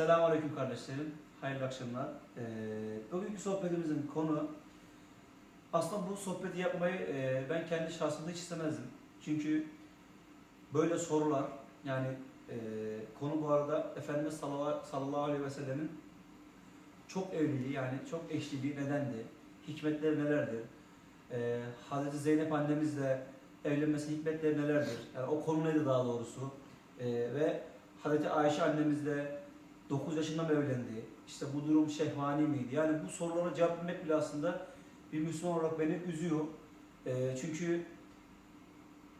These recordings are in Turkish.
Selamünaleyküm kardeşlerim. Hayırlı akşamlar. Ee, bugünkü sohbetimizin konu aslında bu sohbeti yapmayı e, ben kendi şahsımda hiç istemezdim. Çünkü böyle sorular yani e, konu bu arada Efendimiz sallallahu, sallallahu aleyhi ve sellemin çok evliliği yani çok eşliliği nedendi? Hikmetleri nelerdir? Ee, Hazreti Zeynep annemizle evlenmesi hikmetleri nelerdir? Yani o konu neydi daha doğrusu? Ee, ve Hazreti Ayşe annemizle 9 yaşında mı evlendi? İşte bu durum şehvani miydi? Yani bu sorulara cevap vermek bile aslında bir Müslüman olarak beni üzüyor. Ee, çünkü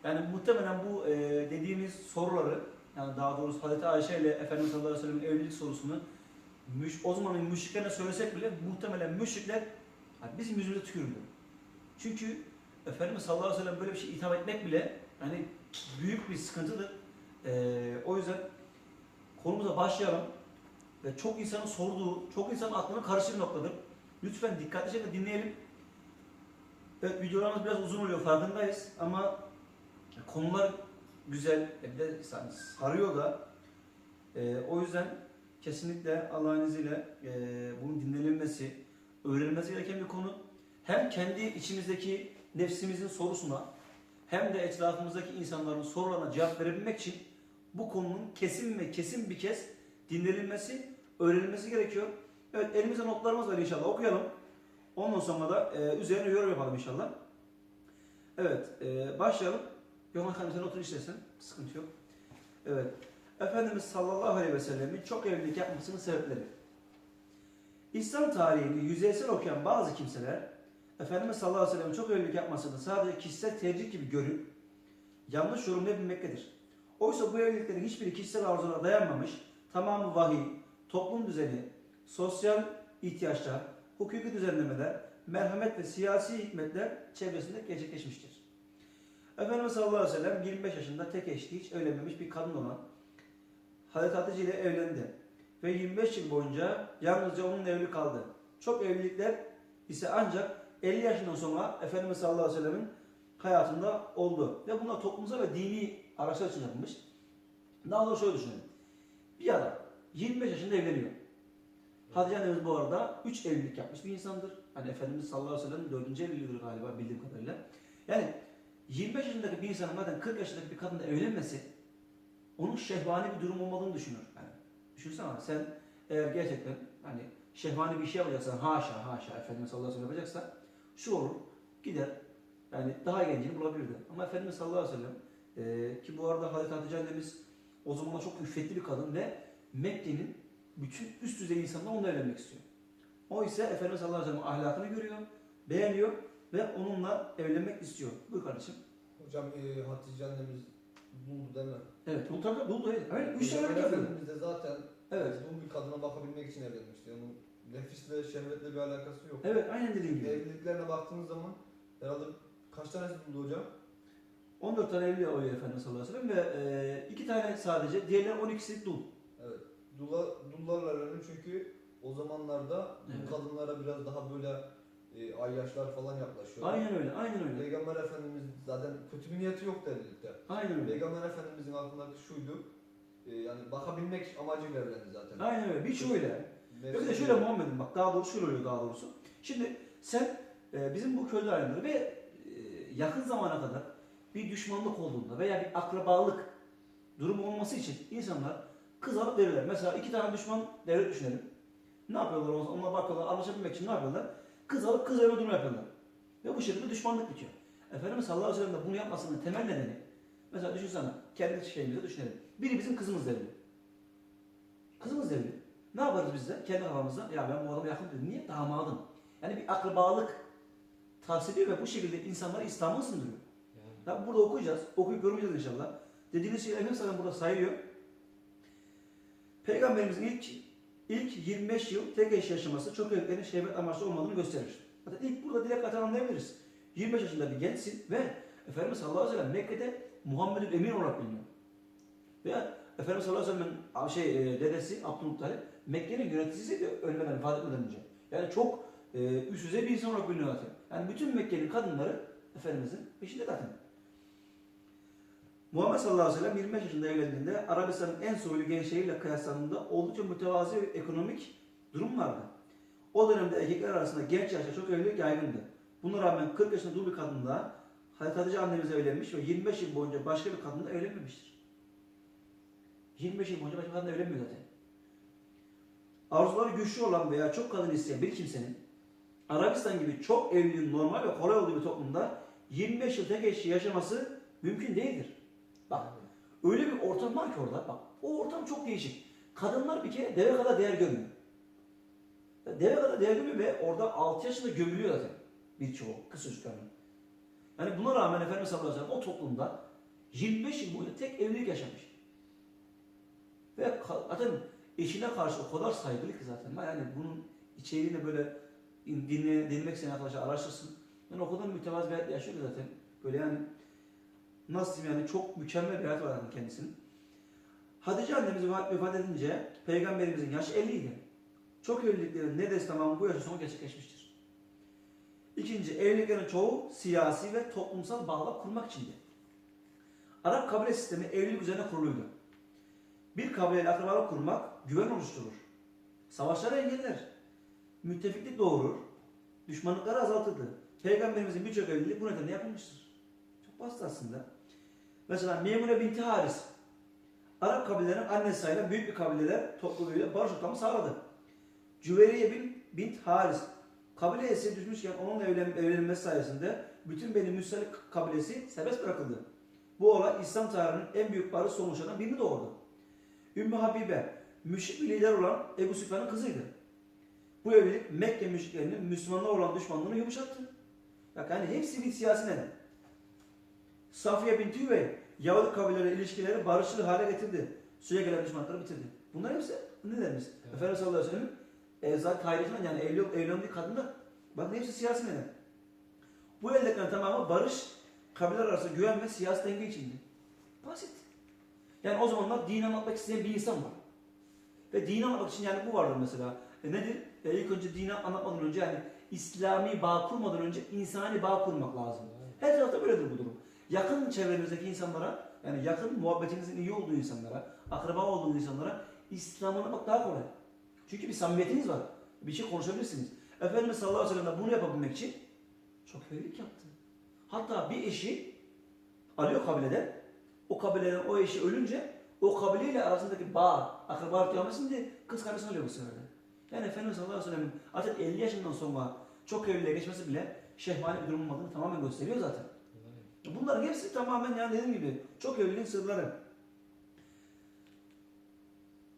yani muhtemelen bu e, dediğimiz soruları yani daha doğrusu Hazreti Ayşe ile Efendimiz sallallahu aleyhi ve sellem'in evlilik sorusunu müş, o zamanın müşriklerine söylesek bile muhtemelen müşrikler yani bizim yüzümüze tükürürdü. Çünkü Efendimiz sallallahu aleyhi ve sellem böyle bir şey itham etmek bile yani büyük bir sıkıntıdır. Ee, o yüzden konumuza başlayalım. Ve çok insanın sorduğu, çok insanın aklına karışır noktadır. Lütfen dikkatli şekilde dinleyelim. Evet videolarımız biraz uzun oluyor farkındayız ama konular güzel, e, bir de yani sarıyor da. Ee, o yüzden kesinlikle Allah'ın izniyle e, bunun dinlenilmesi, öğrenilmesi gereken bir konu. Hem kendi içimizdeki nefsimizin sorusuna hem de etrafımızdaki insanların sorularına cevap verebilmek için bu konunun kesin ve kesin bir kez dinlenilmesi, öğrenilmesi gerekiyor. Evet elimizde notlarımız var inşallah okuyalım. Ondan sonra da e, üzerine yorum yapalım inşallah. Evet e, başlayalım. Yohan Hanım sen otur işlesin. Sıkıntı yok. Evet. Efendimiz sallallahu aleyhi ve sellemin çok evlilik yapmasının sebepleri. İslam tarihini yüzeysel okuyan bazı kimseler Efendimiz sallallahu aleyhi ve sellem'in çok evlilik yapmasını sadece kişisel tercih gibi görüp yanlış yorumlayabilmektedir. Oysa bu evliliklerin hiçbiri kişisel arzulara dayanmamış, tamamı vahiy, toplum düzeni, sosyal ihtiyaçlar, hukuki düzenlemeler, merhamet ve siyasi hikmetler çevresinde gerçekleşmiştir. Efendimiz sallallahu aleyhi ve sellem 25 yaşında tek eşli hiç evlenmemiş bir kadın olan Hazreti Hatice ile evlendi. Ve 25 yıl boyunca yalnızca onun evli kaldı. Çok evlilikler ise ancak 50 yaşından sonra Efendimiz sallallahu aleyhi ve sellemin hayatında oldu. Ve bunlar toplumsal ve dini araçlar için yapılmış. Daha doğrusu şöyle düşünün. Bir adam 25 yaşında evleniyor. Hatice annemiz bu arada 3 evlilik yapmış bir insandır. Hani Efendimiz sallallahu aleyhi ve sellem'in 4. evliliğidir galiba bildiğim kadarıyla. Yani 25 yaşındaki bir insanın zaten 40 yaşındaki bir kadınla evlenmesi onun şehvani bir durum olmadığını düşünür. Yani düşünsene sen eğer gerçekten hani şehvani bir şey yapacaksan haşa haşa Efendimiz sallallahu aleyhi ve sellem yapacaksa şu olur gider yani daha gencini bulabilirdi. Ama Efendimiz sallallahu aleyhi ve sellem e, ki bu arada Hazreti Hatice annemiz o zamanlar çok üffetli bir kadın ve Mekke'nin bütün üst düzey insanlar onunla evlenmek istiyor. O ise Efendimiz sallallahu aleyhi ve sellem ahlakını görüyor, beğeniyor ve onunla evlenmek istiyor. Buyur kardeşim. Hocam e, Hatice annemiz buldu değil mi? Evet, bu tabii buldu. Evet, üç tane evlilik yapıyor. Efendimiz de zaten Evet. bu bir kadına bakabilmek için evlenmişti. Onun nefisle, şehvetle bir alakası yok. Evet, aynen dediğin gibi. Evliliklerine baktığınız zaman herhalde kaç tanesi buldu hocam? 14 tane evli oluyor Efendimiz sallallahu aleyhi ve sellem ve e, iki tane sadece, diğerleri 12'si dul. Evet. Dula, dullarla evlenmiş çünkü o zamanlarda Evet. bu kadınlara biraz daha böyle e, ayyaşlar falan yaklaşıyor. Aynen öyle, aynen öyle. Peygamber Efendimiz zaten kötü bir niyeti yoktu evlilikte. Aynen öyle. Peygamber Efendimizin aklındaki şuydu. e, yani bakabilmek amacıyla evlendi zaten. Aynen öyle. Birçoğu öyle. Ve bir de şöyle Muhammed'im bak daha doğrusu şöyle oluyor daha doğrusu. Şimdi sen e, bizim bu köylü alemleri ve e, yakın zamana kadar bir düşmanlık olduğunda veya bir akrabalık durumu olması için insanlar kız alıp verirler. Mesela iki tane düşman devlet düşünelim. Ne yapıyorlar? o zaman? Onlar bakıyorlar anlaşabilmek için ne yapıyorlar? Kız alıp kız verme durumu yapıyorlar. Ve bu şekilde düşmanlık bitiyor. Efendimiz sallallahu aleyhi ve sellem de bunu yapmasının temel nedeni mesela düşünsene kendi şeyimizi düşünelim. Biri bizim kızımız evli. Kızımız evli. Ne yaparız biz de? Kendi kafamızda ya ben bu adama yakın dedim. Niye? Damadım. Yani bir akrabalık tavsiye ediyor ve bu şekilde insanları İslam'a ısındırıyor. Tabi burada okuyacağız. Okuyup yorumlayacağız inşallah. Dediğiniz hepsi zaten burada sayılıyor. Peygamberimizin ilk ilk 25 yıl tek eş yaşaması çok evliliklerin şehvet amaçlı olmadığını gösterir. Zaten ilk burada direkt zaten anlayabiliriz. 25 yaşında bir gençsin ve Efendimiz sallallahu aleyhi ve sellem Mekke'de Muhammed'in emin olarak biliniyor. Ve Efendimiz sallallahu aleyhi ve sellem'in şey, e, dedesi Abdülmuttalip Mekke'nin yöneticisiydi ölmeden, vefat etmeden önce. Yani çok e, üst düzey bir insan olarak biliniyor zaten. Yani bütün Mekke'nin kadınları Efendimizin peşinde zaten. Muhammed sallallahu aleyhi ve sellem 25 yaşında evlendiğinde Arabistan'ın en soylu gençleriyle kıyaslandığında oldukça mütevazi bir ekonomik durum vardı. O dönemde erkekler arasında genç yaşta çok evlilik yaygındı. Buna rağmen 40 yaşında dul bir kadınla Hazreti Hatice annemiz evlenmiş ve 25 yıl boyunca başka bir kadınla evlenmemiştir. 25 yıl boyunca başka bir kadınla evlenmiyor zaten. Arzuları güçlü olan veya çok kadın isteyen bir kimsenin Arabistan gibi çok evliliğin normal ve kolay olduğu bir toplumda 25 yıl tek eşli yaşaması mümkün değildir. Bak öyle bir ortam var ki orada. Bak o ortam çok değişik. Kadınlar bir kere deve kadar değer görmüyor. Deve kadar değer görmüyor ve orada 6 yaşında gömülüyor zaten birçoğu kız çocuklarının. Yani buna rağmen Efendimiz sallallahu aleyhi ve sellem o toplumda 25 yıl boyunca tek evlilik yaşamış. Ve zaten eşine karşı o kadar saygılı ki zaten. Yani bunun içeriğini böyle in- dinle, dinlemek isteyen arkadaşlar araştırsın. Yani o kadar mütevazı bir hayat yaşıyor ki zaten. Böyle yani nasıl yani çok mükemmel bir hayat var yani kendisinin. Hatice annemiz vefat edince peygamberimizin yaşı 50 idi. Çok evliliklerin neredeyse tamamı bu yaşın sonu gerçekleşmiştir. İkinci, evliliklerin çoğu siyasi ve toplumsal bağlar kurmak içindi. Arap kabile sistemi evlilik üzerine kuruluydu. Bir kabileyle akrabalık kurmak güven oluşturur. Savaşları engeller. Müttefiklik doğurur. Düşmanlıkları azaltırdı. Peygamberimizin birçok evliliği bu nedenle yapılmıştır. Çok basit aslında. Mesela Memune binti Haris. Arap kabilelerin annesi sayılan büyük bir kabileler topluluğuyla barış ortamı sağladı. Cüveriye bin, bint Haris. Kabile esiri düşmüşken onunla evlen, evlenilmesi sayesinde bütün Beni Müsalik kabilesi serbest bırakıldı. Bu olay İslam tarihinin en büyük barış sonuçlarından birini doğurdu. Ümmü Habibe, müşrik bir lider olan Ebu Süfyan'ın kızıydı. Bu evlilik Mekke müşriklerinin Müslümanlar olan düşmanlığını yumuşattı. Bak yani hepsi bir siyasi neden. Safiye bin Tüvey, Yahudi kabileleriyle ilişkileri barışçıl hale getirdi. Suya gelen düşmanlıkları bitirdi. Bunlar hepsi nelerimiz? Evet. Efendimiz sallallahu aleyhi ve sellem e, zaten yani evli, evlendiği kadınlar bakın hepsi siyasi neden. Bu evliliklerin tamamı barış, kabileler arası güven ve siyasi denge içindi. Basit. Yani o zamanlar din anlatmak isteyen bir insan var. Ve din anlatmak için yani bu vardır mesela. E nedir? E ilk önce dini anlatmadan önce yani İslami bağ kurmadan önce insani bağ kurmak lazım. Her tarafta böyledir bu durum. Yakın çevrenizdeki insanlara, yani yakın muhabbetinizin iyi olduğu insanlara, akraba olduğu insanlara İslam'ı anlatmak daha kolay. Çünkü bir samimiyetiniz var. Bir şey konuşabilirsiniz. Efendimiz sallallahu aleyhi ve sellem bunu yapabilmek için çok evlilik yaptı. Hatta bir eşi alıyor kabileden, o kabileden o eşi ölünce o kabileyle arasındaki bağ, akrabalık etsin diye kız kardeşini alıyor bu sefer. Yani Efendimiz sallallahu aleyhi ve sellem'in artık 50 yaşından sonra çok evliliğe geçmesi bile şehvani bir durum olmadığını tamamen gösteriyor zaten. Bunların hepsi tamamen yani dediğim gibi çok evliliğin sırları.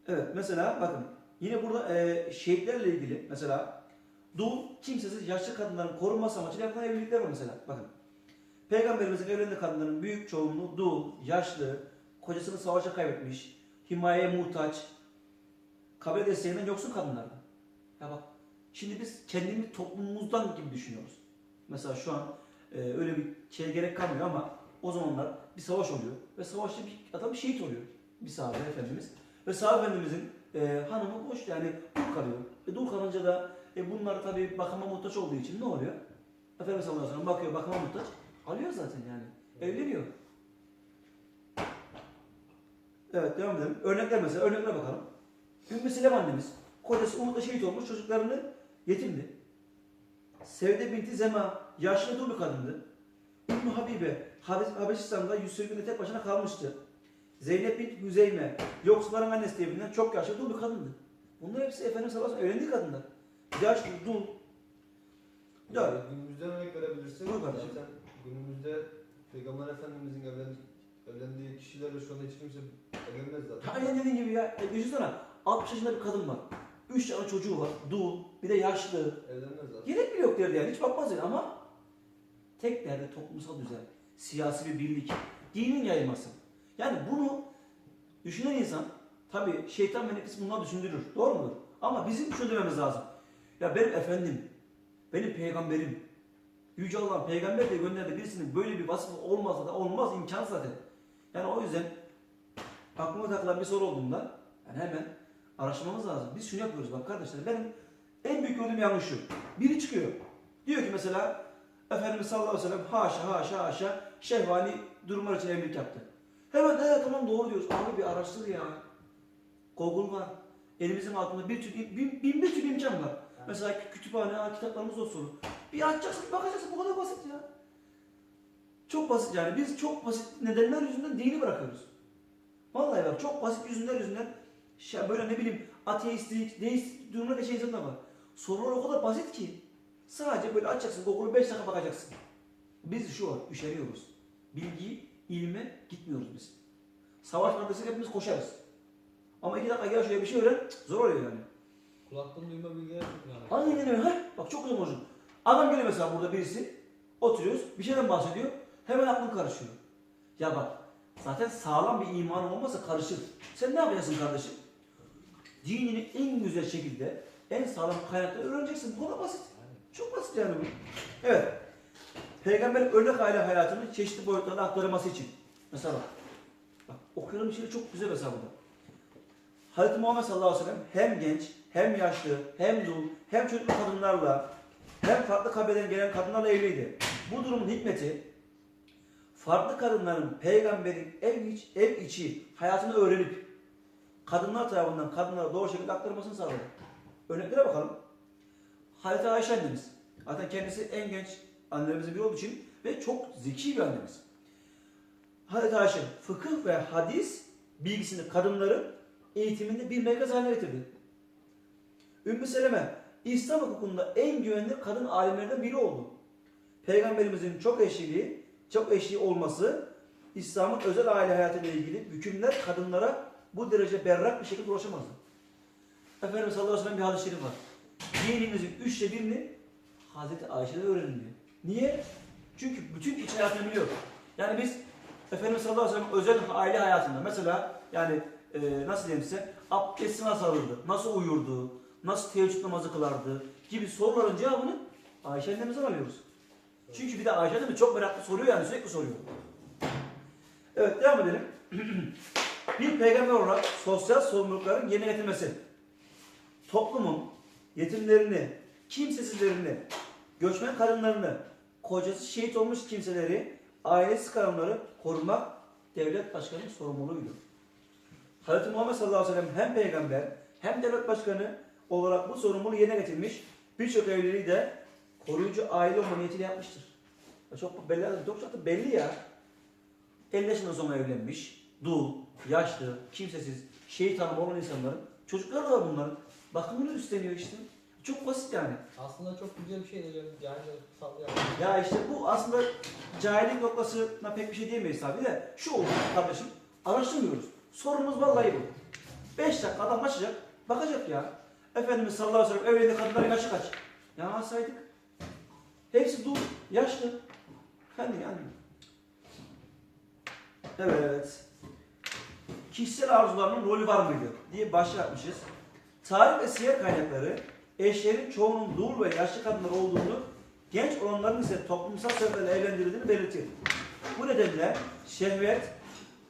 Evet mesela bakın yine burada e, şehitlerle ilgili mesela dul kimsesiz yaşlı kadınların korunması amacıyla yapılan evlilikler var mesela. Bakın Peygamberimizin evlendiği kadınların büyük çoğunluğu dul, yaşlı, kocasını savaşa kaybetmiş, himayeye muhtaç, kabile desteğinden yoksun kadınlardı. Ya bak şimdi biz kendimiz toplumumuzdan gibi düşünüyoruz. Mesela şu an e, öyle bir şeye gerek kalmıyor ama o zamanlar bir savaş oluyor ve savaşta bir adam şehit oluyor. Bir sahabe efendimiz. Ve sahabe efendimizin e, hanımı boş yani dul kalıyor. E, dul kalınca da e, bunlar tabii bakıma muhtaç olduğu için ne oluyor? Efendimiz sallallahu aleyhi bakıyor bakıma muhtaç. Alıyor zaten yani. Evleniyor. Evet devam edelim. Örnekler mesela. Örneklere bakalım. Ümmü Silem annemiz. Kocası Uhud'da şehit olmuş. Çocuklarını yetimdi. Sevde binti Zema. Yaşlı dul bir kadındı. Ümmü Habibe. Habeş- Habeşistan'da 100 günde tek başına kalmıştı. Zeynep bint Hüzeyme. Yoksulların annesi diye bilinen çok yaşlı dul bir kadındı. Bunlar hepsi Efendimiz sallallahu aleyhi ve evlendiği kadınlar. Yaşlı, dul. Yani günümüzden örnek verebilirsin. Buyur kardeşim. Zaten günümüzde Peygamber Efendimizin evlendiği, evlendiği kişilerle şu anda hiç kimse evlenmez zaten. Aynen dediğin gibi ya. E, düşünsene 60 yaşında bir kadın var. 3 tane çocuğu var. Dul. Bir de yaşlı. Evlenmez zaten. Gerek bile yok derdi yani. Hiç bakmaz yani ama tek derdi toplumsal düzen, siyasi bir birlik, dinin yayılması. Yani bunu düşünen insan tabi şeytan ve nefis bunlar düşündürür. Doğru mudur? Ama bizim şunu dememiz lazım. Ya benim efendim, benim peygamberim, Yüce Allah'ın peygamber diye gönderdiği birisinin böyle bir vasfı olmazsa da olmaz imkan zaten. Yani o yüzden aklıma takılan bir soru olduğunda yani hemen araştırmamız lazım. Biz şunu yapıyoruz bak kardeşler. Benim en büyük gördüğüm yanlış şu. Biri çıkıyor. Diyor ki mesela Efendimiz sallallahu aleyhi ve sellem haşa haşa haşa şehvani durumlar için evlilik yaptı. Hemen evet tamam doğru diyoruz. Abi bir araştır ya. Google var. Elimizin altında bir tür, bin, bin bir tür imkan var. Mesela kütüphane, ha, kitaplarımız olsun. Bir açacaksın, bir bakacaksın. Bu kadar basit ya. Çok basit yani. Biz çok basit nedenler yüzünden dini bırakıyoruz. Vallahi bak çok basit yüzünden yüzünden şey, böyle ne bileyim ateistlik, deist durumuna geçen insanlar var. Sorular o kadar basit ki sadece böyle açacaksın, Google'u 5 dakika bakacaksın. Biz şu var, üşeniyoruz. Bilgi, ilme gitmiyoruz biz. Savaş bölgesine hepimiz koşarız. Ama iki dakika gel şuraya bir şey öğren, zor oluyor yani. Kulaktan duyma bilgiler yani. Aynen öyle. Ha? Bak çok güzel hocam. Adam geliyor mesela burada birisi. Oturuyoruz. Bir şeyden bahsediyor. Hemen aklın karışıyor. Ya bak zaten sağlam bir imanın olmazsa karışır. Sen ne yapacaksın kardeşim? Dinini en güzel şekilde en sağlam kaynakta öğreneceksin. Bu kadar basit. Çok basit yani bu. Evet. Peygamberin örnek aile hayatının çeşitli boyutlarına aktarılması için. Mesela bak. Bak okuyalım bir şey çok güzel mesela burada. Hazreti Muhammed sallallahu aleyhi ve sellem hem genç, hem yaşlı, hem dul, hem çocuklu kadınlarla, hem farklı kabileden gelen kadınlarla evliydi. Bu durumun hikmeti, farklı kadınların peygamberin ev, iç, ev içi hayatını öğrenip, kadınlar tarafından kadınlara doğru şekilde aktarılmasını sağladı. Örneklere bakalım. Hazreti Ayşe annemiz. Zaten kendisi en genç annelerimizin biri olduğu için ve çok zeki bir annemiz. Hazreti Ayşe fıkıh ve hadis bilgisini kadınların eğitiminde bir merkez haline getirdi. Ümmü Seleme İslam hukukunda en güvenilir kadın alimlerden biri oldu. Peygamberimizin çok eşliliği, çok eşliği olması İslam'ın özel aile hayatıyla ilgili hükümler kadınlara bu derece berrak bir şekilde ulaşamazdı. Efendimiz sallallahu aleyhi ve sellem bir hadis-i şerif var. Dininizin üçte birini Hazreti Ayşe'den öğrenin diyor. Niye? Çünkü bütün iç hayatını biliyor. Yani biz Efendimiz sallallahu aleyhi ve sellem özel aile hayatında mesela yani e, nasıl diyeyim size abdesti nasıl alırdı, nasıl uyurdu, nasıl teheccüd namazı kılardı gibi soruların cevabını Ayşe annemizden alıyoruz. Çünkü bir de Ayşe annemiz çok meraklı soruyor yani sürekli soruyor. Evet devam edelim. bir peygamber olarak sosyal sorumlulukların yerine getirmesi. Toplumun yetimlerini, kimsesizlerini, göçmen kadınlarını, kocası şehit olmuş kimseleri, ailesi kadınları korumak devlet başkanının sorumluluğuydu. Hz. Muhammed sallallahu aleyhi ve sellem hem peygamber hem devlet başkanı olarak bu sorumluluğu yerine getirmiş, birçok evliliği de koruyucu aile olma niyetiyle yapmıştır. Ya çok belli, çok çok belli ya. 50 yaşından sonra evlenmiş, dul, yaşlı, kimsesiz, şehit hanım olan insanların, çocukları da var bunların. Bakımını üstleniyor işte. Çok basit yani. Aslında çok güzel bir şey de yani sallıyor. Ya işte bu aslında cahillik noktasına pek bir şey diyemeyiz tabii de. Şu olur kardeşim, araştırmıyoruz. Sorunumuz vallahi bu. 5 dakika adam açacak, bakacak ya. Efendimiz sallallahu aleyhi ve sellem evliliğinde kadınların yaşı kaç? Ya saydık. Hepsi dul, yaşlı. Hani yani. Evet. Kişisel arzularının rolü var mıydı diye başlık. Tarih ve siyer kaynakları eşlerin çoğunun dul ve yaşlı kadınlar olduğunu, genç olanların ise toplumsal sebeplerle evlendirildiğini belirtir. Bu nedenle şehvet,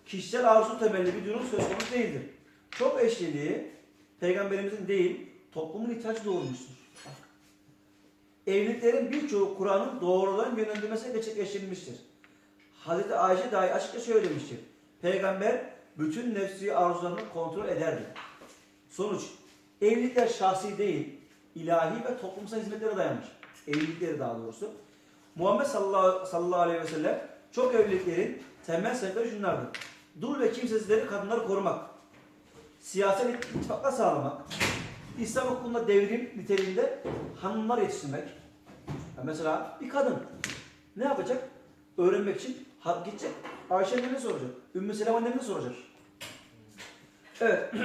kişisel arzu temelli bir durum söz konusu değildir. Çok eşliliği peygamberimizin değil, toplumun ihtiyacı doğurmuştur. Evliliklerin birçoğu Kur'an'ın doğrudan yönlendirmesiyle gerçekleştirilmiştir. Hazreti Ayşe dahi açıkça şöyle demiştir. Peygamber bütün nefsi arzularını kontrol ederdi. Sonuç, evlilikler şahsi değil, ilahi ve toplumsal hizmetlere dayanmış. Evlilikleri daha doğrusu. Muhammed sallallahu, sallallahu aleyhi ve sellem çok evliliklerin temel sebepleri şunlardır. Dul ve kimsesizleri kadınları korumak, siyasal ittifaklar sağlamak, İslam hukukunda devrim niteliğinde hanımlar yetiştirmek. Mesela bir kadın ne yapacak? Öğrenmek için gidecek. Ayşe annene soracak. Ümmü Selem annene soracak. Evet.